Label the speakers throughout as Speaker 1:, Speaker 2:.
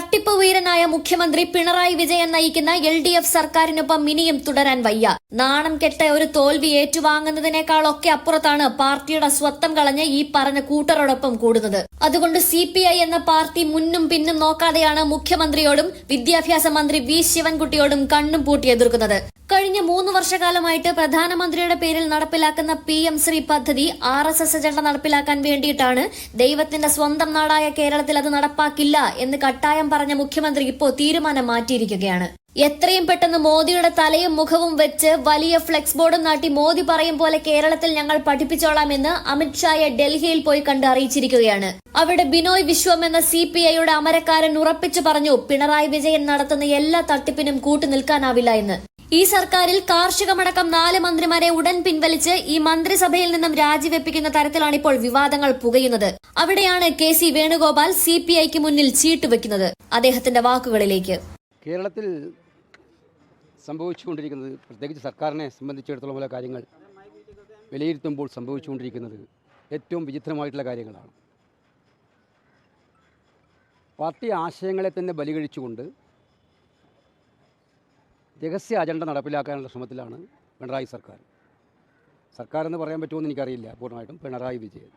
Speaker 1: തട്ടിപ്പ് വീരനായ മുഖ്യമന്ത്രി പിണറായി വിജയൻ നയിക്കുന്ന എൽ ഡി എഫ് സർക്കാരിനൊപ്പം ഇനിയും തുടരാൻ വയ്യ. നാണം കെട്ട ഒരു തോൽവി ഏറ്റുവാങ്ങുന്നതിനേക്കാളൊക്കെ അപ്പുറത്താണ് പാർട്ടിയുടെ സ്വത്തം കളഞ്ഞ് ഈ പറഞ്ഞ കൂട്ടരോടൊപ്പം കൂടുന്നത്. അതുകൊണ്ട് സി എന്ന പാർട്ടി മുന്നും പിന്നും നോക്കാതെയാണ് മുഖ്യമന്ത്രിയോടും വിദ്യാഭ്യാസ മന്ത്രി വി ശിവൻകുട്ടിയോടും കണ്ണും പൂട്ടി എതിർക്കുന്നത്. കഴിഞ്ഞ മൂന്ന് വർഷകാലമായിട്ട് പ്രധാനമന്ത്രിയുടെ പേരിൽ നടപ്പിലാക്കുന്ന പി എം ശ്രീ പദ്ധതി ആർ എസ് എസ് അജണ്ട നടപ്പിലാക്കാൻ വേണ്ടിയിട്ടാണ് ദൈവത്തിന്റെ സ്വന്തം നാടായ കേരളത്തിൽ അത് നടപ്പാക്കില്ല എന്ന് കട്ടായം പറഞ്ഞ മുഖ്യമന്ത്രി ഇപ്പോൾ തീരുമാനം മാറ്റിയിരിക്കുകയാണ്. എത്രയും പെട്ടെന്ന് മോദിയുടെ തലയും മുഖവും വെച്ച് വലിയ ഫ്ലെക്സ് ബോർഡും നാട്ടി മോദി പറയും പോലെ കേരളത്തിൽ ഞങ്ങൾ പഠിപ്പിച്ചോളാമെന്ന് അമിത്ഷായെ ഡൽഹിയിൽ പോയി കണ്ട് അറിയിച്ചിരിക്കുകയാണ്. അവിടെ ബിനോയ് വിശ്വം എന്ന സി പി ഐയുടെ അമരക്കാരൻ ഉറപ്പിച്ചു പറഞ്ഞു പിണറായി വിജയൻ നടത്തുന്ന എല്ലാ തട്ടിപ്പിനും കൂട്ടുനിൽക്കാനാവില്ല എന്ന്. ഈ സർക്കാരിൽ കാർഷികമടക്കം നാല് മന്ത്രിമാരെ ഉടൻ പിൻവലിച്ച് ഈ മന്ത്രിസഭയിൽ നിന്നും രാജിവെപ്പിക്കുന്ന തരത്തിലാണ് ഇപ്പോൾ വിവാദങ്ങൾ പുകയുന്നത്. അവിടെയാണ് K C Venugopal C P ഐക്ക് മുന്നിൽ ചീട്ടുവെക്കുന്നത് അദ്ദേഹത്തിന്റെ വാക്കുകളിലേക്ക്.
Speaker 2: കേരളത്തിൽ സംഭവിച്ചുകൊണ്ടിരിക്കുന്നത് പ്രത്യേകിച്ച് സർക്കാരിനെ സംബന്ധിച്ചിടത്തോളം പല കാര്യങ്ങൾ വിലയിരുത്തുമ്പോൾ സംഭവിച്ചുകൊണ്ടിരിക്കുന്നത് ഏറ്റവും വിചിത്രമായിട്ടുള്ള കാര്യങ്ങളാണ്. പാർട്ടി ആശയങ്ങളെ തന്നെ ബലികഴിച്ചുകൊണ്ട് രഹസ്യ അജണ്ട നടപ്പിലാക്കാനുള്ള ശ്രമത്തിലാണ് പിണറായി സർക്കാർ. സർക്കാർ എന്ന് പറയാൻ പറ്റുമെന്ന് എനിക്കറിയില്ല പൂർണമായിട്ടും. പിണറായി വിജയൻ.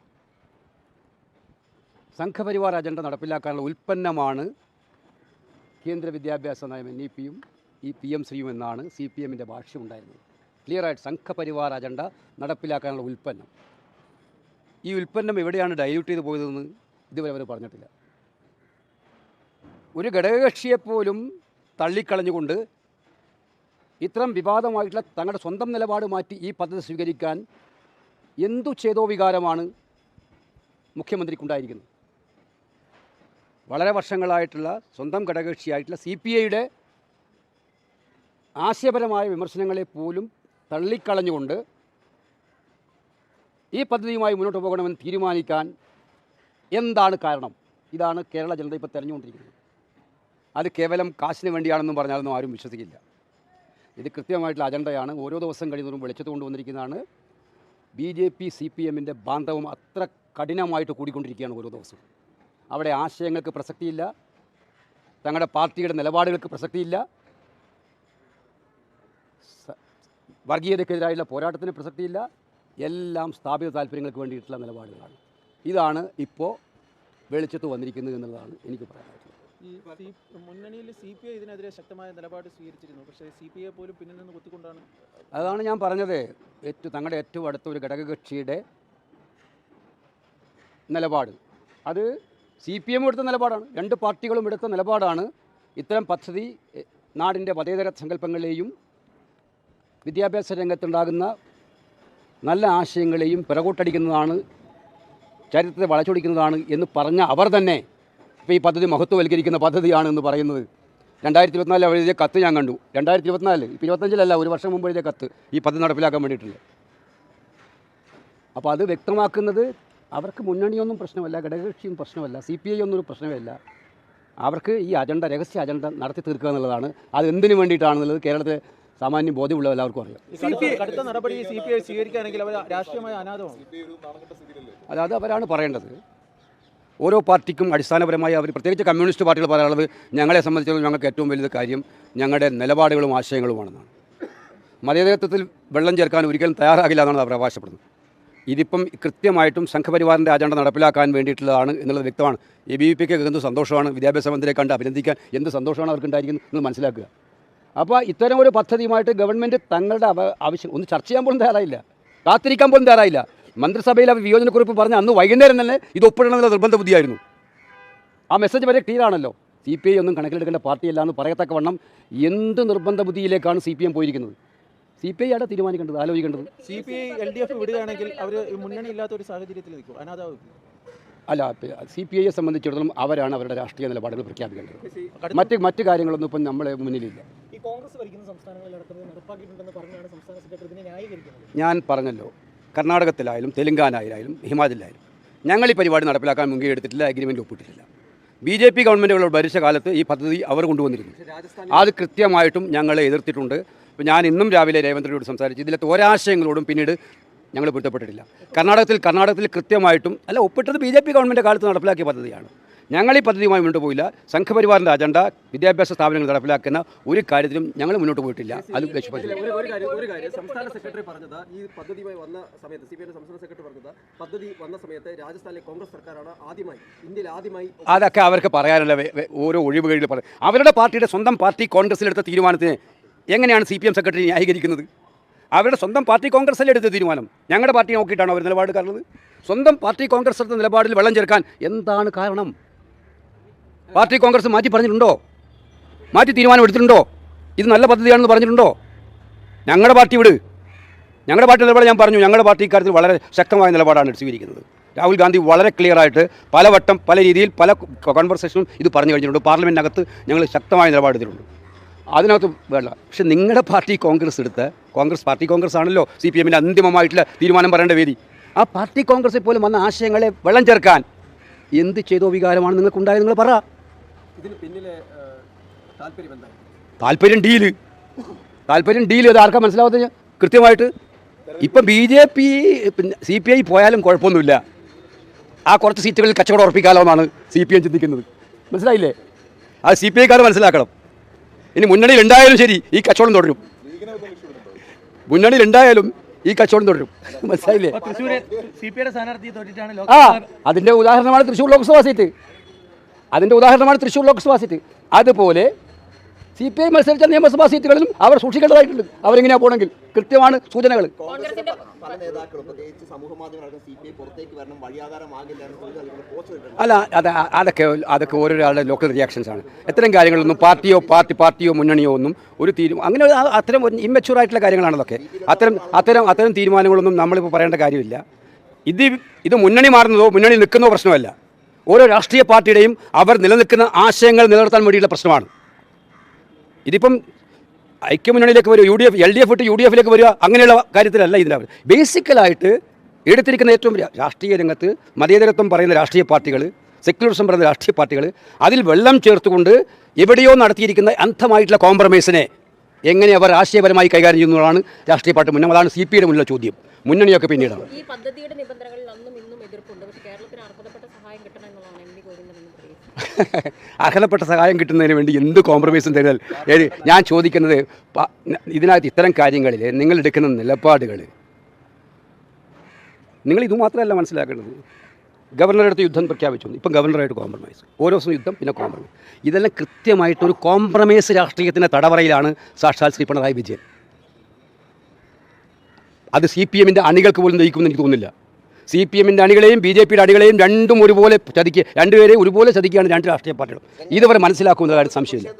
Speaker 2: സംഘപരിവാർ അജണ്ട നടപ്പിലാക്കാനുള്ള ഉൽപ്പന്നമാണ് കേന്ദ്ര വിദ്യാഭ്യാസ നയം എൻ ഇ പിയും ഈ പി എം ശ്രീയും എന്നാണ് സി പി എമ്മിന്റെ ഭാഷ്യമുണ്ടായിരുന്നത് ക്ലിയറായിട്ട് സംഘപരിവാർ അജണ്ട നടപ്പിലാക്കാനുള്ള ഉൽപ്പന്നം. ഈ ഉൽപ്പന്നം എവിടെയാണ് ഡൈല്യൂട്ട് ചെയ്ത് പോയതെന്ന് ഇതുവരെ അവർ പറഞ്ഞിട്ടില്ല. ഒരു ഘടകകക്ഷിയെപ്പോലും തള്ളിക്കളഞ്ഞുകൊണ്ട് ഇത്തരം വിവാദമായിട്ടുള്ള തങ്ങളുടെ സ്വന്തം നിലപാട് മാറ്റി ഈ പദ്ധതി സ്വീകരിക്കാൻ എന്തു ചേതോ വികാരമാണ് മുഖ്യമന്ത്രിക്കുണ്ടായിരിക്കുന്നത്? വളരെ വർഷങ്ങളായിട്ടുള്ള സ്വന്തം ഘടകകക്ഷിയായിട്ടുള്ള സി പി ഐയുടെ ആശയപരമായ വിമർശനങ്ങളെ പോലും തള്ളിക്കളഞ്ഞുകൊണ്ട് ഈ പദ്ധതിയുമായി മുന്നോട്ട് പോകണമെന്ന് തീരുമാനിക്കാൻ എന്താണ് കാരണം? ഇതാണ് കേരള ജനത ഇപ്പോൾ തെരഞ്ഞുകൊണ്ടിരിക്കുന്നത്. അത് കേവലം കാശിന് വേണ്ടിയാണെന്നും പറഞ്ഞാലൊന്നും ആരും വിശ്വസിക്കില്ല. ഇത് കൃത്യമായിട്ടുള്ള അജണ്ടയാണ്. ഓരോ ദിവസം കഴിയുന്നതും വെളിച്ചത്ത് കൊണ്ടുവന്നിരിക്കുന്നതാണ്. B J P C P എമ്മിന്റെ ബാന്ധവം അത്ര കഠിനമായിട്ട് കൂടിക്കൊണ്ടിരിക്കുകയാണ് ഓരോ ദിവസവും അവിടെ ആശയങ്ങൾക്ക് പ്രസക്തിയില്ല. തങ്ങളുടെ പാർട്ടിയുടെ നിലപാടുകൾക്ക് പ്രസക്തിയില്ല. വർഗീയതയ്ക്കെതിരായുള്ള പോരാട്ടത്തിന് പ്രസക്തിയില്ല. എല്ലാം സ്ഥാപിത താല്പര്യങ്ങൾക്ക് വേണ്ടിയിട്ടുള്ള നിലപാടുകളാണ്. ഇതാണ് ഇപ്പോൾ വെളിച്ചത്ത് വന്നിരിക്കുന്നത് എന്നുള്ളതാണ് എനിക്ക് പറയാനായിട്ടുള്ളത്
Speaker 3: ഈ സി മുന്നണിയിൽ സി പി ഐ ഇതിനെതിരെ ശക്തമായ നിലപാട് സ്വീകരിച്ചിരുന്നു. പക്ഷേ സി പി ഐ പോലും പിന്നിൽ നിന്ന് കുത്തിക്കൊണ്ടാണ്
Speaker 2: അതാണ് ഞാൻ പറഞ്ഞത്. ഏറ്റവും തങ്ങളുടെ ഏറ്റവും അടുത്ത ഒരു ഘടകകക്ഷിയുടെ നിലപാട്. അത് സി പി എം എടുത്ത നിലപാടാണ്. രണ്ട് പാർട്ടികളും എടുത്ത നിലപാടാണ്. ഇത്തരം പദ്ധതി നാടിന്റെ മതേതര സങ്കല്പങ്ങളെയും വിദ്യാഭ്യാസ രംഗത്തുണ്ടാകുന്ന നല്ല ആശയങ്ങളെയും പിറകോട്ടടിക്കുന്നതാണ് ചരിത്രത്തെ വളച്ചൊടിക്കുന്നതാണ് എന്ന് പറഞ്ഞ അവർ തന്നെ ഇപ്പോൾ ഈ പദ്ധതി മഹത്വവൽക്കരിക്കുന്ന പദ്ധതിയാണ് എന്ന് പറയുന്നത്. രണ്ടായിരത്തി ഇരുപത്തിനാലിൽ എഴുതിയ കത്ത് ഞാൻ കണ്ടു. രണ്ടായിരത്തി ഇരുപത്തിനാല് ഇപ്പോൾ ഇരുപത്തഞ്ചിലല്ല ഒരു വർഷം മുമ്പ് എഴുതിയ കത്ത് ഈ പദ്ധതി നടപ്പിലാക്കാൻ വേണ്ടിയിട്ടുണ്ട്. അപ്പോൾ അത് വ്യക്തമാക്കുന്നത് അവർക്ക് മുന്നണിയൊന്നും പ്രശ്നമല്ല ഘടകകക്ഷിയും പ്രശ്നമല്ല സി പി ഐ ഒന്നും ഒരു പ്രശ്നമല്ല. അവർക്ക് ഈ അജണ്ട രഹസ്യ അജണ്ട നടത്തി തീർക്കുക എന്നുള്ളതാണ്. അത് എന്തിനു വേണ്ടിയിട്ടാണെന്നുള്ളത് കേരളത്തിലെ സാമാന്യ ബോധ്യമുള്ള എല്ലാവർക്കും അറിയാം.
Speaker 3: ഈ കടുത്ത- കടുത്ത നടപടി സി പി ഐ സ്വീകരിക്കുകയാണെങ്കിൽ അവർ രാഷ്ട്രീയമായ അനാഥമാണ്
Speaker 2: അതായത് അവരാണ് പറയേണ്ടത്. ഓരോ പാർട്ടിക്കും അടിസ്ഥാനപരമായി അവർ പ്രത്യേകിച്ച് കമ്മ്യൂണിസ്റ്റ് പാർട്ടികൾ പറയാനുള്ളത് ഞങ്ങളെ സംബന്ധിച്ചിടത്തോളം ഞങ്ങൾക്ക് ഏറ്റവും വലുത് കാര്യം ഞങ്ങളുടെ നിലപാടുകളും ആശയങ്ങളുമാണെന്നാണ്. മതേതരത്വത്തിൽ വെള്ളം ചേർക്കാൻ ഒരിക്കലും തയ്യാറാകില്ല എന്നാണ് അവർ അവകാശപ്പെടുന്നത്. ഇതിപ്പം കൃത്യമായിട്ടും സംഘപരിവാറിന്റെ അജണ്ട നടപ്പിലാക്കാൻ വേണ്ടിയിട്ടുള്ളതാണ് എന്നുള്ളത് വ്യക്തമാണ്. എ ബി വി പിക്ക് എന്ത് സന്തോഷമാണ് വിദ്യാഭ്യാസ മന്ത്രിയെ കണ്ട് അഭിനന്ദിക്കാൻ എന്ത് സന്തോഷമാണ് അവർക്ക് ഉണ്ടായിരിക്കുന്നത് എന്ന് മനസ്സിലാക്കുക. അപ്പോൾ ഇത്തരം ഒരു പദ്ധതിയുമായിട്ട് ഗവൺമെന്റ് തങ്ങളുടെ ആവശ്യം ഒന്ന് ചർച്ച ചെയ്യാൻ പോലും തയ്യാറായില്ല. കാത്തിരിക്കാൻ പോലും തയ്യാറായില്ല. മന്ത്രിസഭയിൽ അവർ വിയോജനക്കുറിപ്പ് പറഞ്ഞ അന്ന് വൈകുന്നേരം തന്നെ ഇത് ഒപ്പിടണമെന്നുള്ള നിർബന്ധ ബുദ്ധിയായിരുന്നു. ആ മെസ്സേജ് വരെ ക്ലിയർ ആണല്ലോ. സി പി ഐ ഒന്നും കണക്കിലെടുക്കേണ്ട പാർട്ടിയല്ല എന്ന് പറയത്തക്കവണ്ണം എന്ത് നിർബന്ധ ബുദ്ധിയിലേക്കാണ് സി പി എം പോയിരിക്കുന്നത്? സി പി ഐ ആണ് തീരുമാനിക്കേണ്ടത് ആലോചിക്കേണ്ടത്?
Speaker 3: C P I L D F വിടുകയാണെങ്കിൽ അവർ മുന്നണി ഇല്ലാത്ത ഒരു സാഹചര്യത്തിൽ നിൽക്കും. അനാഥാവും
Speaker 2: അല്ല സി പി ഐയെ സംബന്ധിച്ചിടത്തോളം അവരാണ് അവരുടെ രാഷ്ട്രീയ നിലപാടുകൾ പ്രഖ്യാപിക്കേണ്ടത്. മറ്റ് മറ്റ് കാര്യങ്ങളൊന്നും ഇപ്പം നമ്മളെ മുന്നിലില്ല.
Speaker 4: കോൺഗ്രസ് ഭരിക്കുന്ന സംസ്ഥാനങ്ങളിലടക്കം ഇത് നടപ്പാക്കിയിട്ടുണ്ടെന്ന് പറഞ്ഞാണ് സംസ്ഥാന സെക്രട്ടറി
Speaker 2: ഞാൻ പറഞ്ഞല്ലോ. കർണാടകത്തിലായാലും തെലങ്കാനയിലായാലും ഹിമാചലിലായാലും. ഞങ്ങൾ ഈ പരിപാടി നടപ്പിലാക്കാൻ മുൻകൈ എടുത്തിട്ടില്ല അഗ്രിമെന്റ് ഒപ്പിട്ടിട്ടില്ല. ബി ജെ പി ഗവൺമെന്റുകൾ ഭരിച്ച കാലത്ത് ഈ പദ്ധതി അവർ കൊണ്ടുവന്നിരുന്നു. അത് കൃത്യമായിട്ടും ഞങ്ങൾ എതിർത്തിട്ടുണ്ട്. ഇപ്പോൾ ഞാൻ ഇന്നും രാവിലെ രേവന്ദ്രയോട് സംസാരിച്ച് ഇതിലത്തെ ഒരാശയങ്ങളോടും പിന്നീട് ഞങ്ങൾ പൊരുത്തപ്പെട്ടിട്ടില്ല. കർണാടകത്തിൽ കർണാടകത്തിൽ കൃത്യമായിട്ടും അല്ല ഒപ്പിട്ടത് ബി ജെ പി ഗവൺമെന്റ് കാലത്ത് നടപ്പിലാക്കിയ പദ്ധതിയാണ്. ഞങ്ങൾ ഈ പദ്ധതിയുമായി മുന്നോട്ട് പോയില്ല. സംഘപരിവാറിന്റെ അജണ്ട വിദ്യാഭ്യാസ സ്ഥാപനങ്ങൾ നടപ്പിലാക്കുന്ന ഒരു കാര്യത്തിലും ഞങ്ങൾ മുന്നോട്ട് പോയിട്ടില്ല. അത്
Speaker 5: സംസ്ഥാന സെക്രട്ടറി പറഞ്ഞത് ഈ പദ്ധതിയുമായി വന്ന സമയത്ത് സി സംസ്ഥാന സെക്രട്ടറി പറഞ്ഞത് പദ്ധതി വന്ന സമയത്ത് രാജസ്ഥാനിലെ കോൺഗ്രസ് സർക്കാരാണ് ആദ്യമായി ഇന്ത്യയിൽ ആദ്യമായി
Speaker 2: അതൊക്കെ അവർക്ക് പറയാനുള്ള ഓരോ ഒഴിവുകളിൽ പറയും അവരുടെ പാർട്ടിയുടെ സ്വന്തം പാർട്ടി കോൺഗ്രസിലെടുത്ത തീരുമാനത്തിന് എങ്ങനെയാണ് സി പി എം സെക്രട്ടറി ന്യായീകരിക്കുന്നത്? അവരുടെ സ്വന്തം പാർട്ടി കോൺഗ്രസ്സല്ലേ എടുത്ത തീരുമാനം? ഞങ്ങളുടെ പാർട്ടി നോക്കിയിട്ടാണ് അവർ നിലപാട് കാരണം സ്വന്തം പാർട്ടി കോൺഗ്രസ് എടുത്ത നിലപാടിൽ വെള്ളം ചേർക്കാൻ എന്താണ് കാരണം? പാർട്ടി കോൺഗ്രസ് മാറ്റി പറഞ്ഞിട്ടുണ്ടോ? മാറ്റി തീരുമാനം എടുത്തിട്ടുണ്ടോ? ഇത് നല്ല പദ്ധതിയാണെന്ന് പറഞ്ഞിട്ടുണ്ടോ? ഞങ്ങളുടെ പാർട്ടി വിട്. ഞങ്ങളുടെ പാർട്ടി നിലപാട് ഞാൻ പറഞ്ഞു. ഞങ്ങളുടെ പാർട്ടി ഇക്കാര്യത്തിൽ വളരെ ശക്തമായ നിലപാടാണ് സ്വീകരിക്കുന്നത്. രാഹുൽ ഗാന്ധി വളരെ ക്ലിയർ ആയിട്ട് പലവട്ടം പല രീതിയിൽ പല കോൺവെർസേഷനും ഇത് പറഞ്ഞു കഴിഞ്ഞിട്ടുണ്ട്. പാർലമെന്റിനകത്ത് ഞങ്ങൾ ശക്തമായ നിലപാടെടുത്തിട്ടുണ്ട് അതിനകത്ത് വേണ്ട. പക്ഷേ നിങ്ങളുടെ പാർട്ടി കോൺഗ്രസ് എടുത്ത് കോൺഗ്രസ് പാർട്ടി കോൺഗ്രസ് ആണല്ലോ സി പി എമ്മിന്റെ അന്തിമമായിട്ടുള്ള തീരുമാനം പറയേണ്ട വേദി. ആ പാർട്ടി കോൺഗ്രസിൽ പോലും വന്ന ആശയങ്ങളെ വെള്ളം ചേർക്കാൻ എന്ത് ചെയ്തോ വികാരമാണ് നിങ്ങൾക്കുണ്ടായത് നിങ്ങൾ പറ.
Speaker 5: ഇതിന് പിന്നിലെ ഏഹ്, താല്പര്യം ഡീൽ.
Speaker 2: താല്പര്യം ഡീൽ അത് ആർക്കാ മനസ്സിലാവാത്ത കൃത്യമായിട്ട് ഇപ്പം ബി ജെ പി പിന്നെ സി പി ഐ പോയാലും കുഴപ്പമൊന്നുമില്ല. ആ കുറച്ച് സീറ്റുകളിൽ കച്ചവടം ഉറപ്പിക്കാലോ എന്നാണ് സി പി എം ചിന്തിക്കുന്നത്. മനസ്സിലായില്ലേ? അത് സി പി ഐക്കാർ മനസ്സിലാക്കണം. ഇനി മുന്നണിയിൽ ഉണ്ടായാലും ശരി ഈ കച്ചവടം തുടരും. മുന്നണിയിൽ ഉണ്ടായാലും ഈ കച്ചവടം തുടരും. മനസ്സിലായില്ലേ? ആ അതിന്റെ ഉദാഹരണമാണ് തൃശ്ശൂർ ലോക്സഭാ സീറ്റ്. അതിന്റെ ഉദാഹരണമാണ് തൃശ്ശൂർ ലോക്സഭാ സീറ്റ്. അതുപോലെ സി പി ഐ മത്സരിച്ച നിയമസഭാ സീറ്റുകളിലും അവർ സൂക്ഷിക്കേണ്ടതായിട്ടുണ്ട്. അവരെങ്ങനെയാ പോകണമെങ്കിൽ കൃത്യമാണ് സൂചനകൾ. അല്ല അത് അതൊക്കെ അതൊക്കെ ഓരോരാളുടെ ലോക്കൽ റിയാക്ഷൻസ് ആണ്. ഇത്തരം കാര്യങ്ങളൊന്നും പാർട്ടിയോ പാർട്ടി പാർട്ടിയോ മുന്നണിയോ ഒന്നും ഒരു തീരുമാനം അങ്ങനെ അത്തരം ആയിട്ടുള്ള കാര്യങ്ങളാണ് അതൊക്കെ. അത്തരം അത്തരം അത്തരം തീരുമാനങ്ങളൊന്നും നമ്മളിപ്പോൾ പറയേണ്ട കാര്യമില്ല. ഇത് ഇത് മുന്നണി മാറുന്നതോ മുന്നണി നിൽക്കുന്നതോ പ്രശ്നമല്ല. ഓരോ രാഷ്ട്രീയ പാർട്ടിയുടെയും അവർ നിലനിൽക്കുന്ന ആശയങ്ങൾ നിലനിർത്താൻ വേണ്ടിയുള്ള പ്രശ്നമാണ്. ഇതിപ്പം ഐക്യമുന്നണിയിലേക്ക് വരിക U D F L D F ഇട്ട് യു ഡി എഫിലേക്ക് വരിക അങ്ങനെയുള്ള കാര്യത്തിലല്ല ഇതിനവർ. ബേസിക്കലായിട്ട് എടുത്തിരിക്കുന്ന ഏറ്റവും രാഷ്ട്രീയ രംഗത്ത് മതേതരത്വം പറയുന്ന രാഷ്ട്രീയ പാർട്ടികൾ സെക്യുലറിസം പറയുന്ന രാഷ്ട്രീയ പാർട്ടികൾ അതിൽ വെള്ളം ചേർത്തുകൊണ്ട് എവിടെയോ നടത്തിയിരിക്കുന്ന അന്ധമായിട്ടുള്ള കോംപ്രമൈസിനെ എങ്ങനെ അവർ ആശയപരമായി കൈകാര്യം ചെയ്യുന്നതാണ് രാഷ്ട്രീയ പാർട്ടി മുന്നേ അതാണ് സി പി ഐയുടെ മുന്നിലെ ചോദ്യം. മുന്നണിയൊക്കെ പിന്നീടാണ്
Speaker 6: ഈ പദ്ധതിയുടെ നിബന്ധനകളിൽ അന്നും ഇന്നും എതിർപ്പുണ്ട് പക്ഷേ കേരളത്തിന് അർഹതപ്പെട്ട സഹായം കിട്ടണം എന്നുള്ളതാണ് എം വി ഗോവിന്ദൻ എന്ന് പറയുന്നത്
Speaker 2: അർഹതപ്പെട്ട സഹായം കിട്ടുന്നതിന് വേണ്ടി എന്ത് കോംപ്രമൈസും തരുന്നത് ഞാൻ ചോദിക്കുന്നത് ഇതിനകത്ത് ഇത്തരം കാര്യങ്ങളിൽ നിങ്ങൾ എടുക്കുന്ന നിലപാടുകൾ. നിങ്ങൾ ഇത് മാത്രമല്ല മനസ്സിലാക്കേണ്ടത്. ഗവർണറുടെ അടുത്ത് യുദ്ധം പ്രഖ്യാപിച്ചു. ഇപ്പം ഗവർണറായിട്ട് കോംപ്രമൈസ് ഓരോ ദിവസം യുദ്ധം പിന്നെ കോംപ്രമൈസ് ഇതെല്ലാം കൃത്യമായിട്ടൊരു കോംപ്രമൈസ് രാഷ്ട്രീയത്തിന്റെ തടവറയിലാണ് സാക്ഷാൽ ശ്രീ പിണറായി വിജയൻ. അത് സി പി എമ്മിന്റെ അണികൾക്ക് പോലും ദഹിക്കുമെന്ന് എനിക്ക് തോന്നുന്നില്ല. സി പി എമ്മിന്റെ അണികളെയും ബി ജെ പിയുടെ അണികളെയും രണ്ടും ഒരുപോലെ ചതിക്കുക രണ്ടുപേരെയും ഒരുപോലെ ചതിക്കുകയാണ് രണ്ട് രാഷ്ട്രീയ പാർട്ടികളും. ഇതുവരെ മനസ്സിലാക്കുന്ന കാര്യം സംശയമില്ല.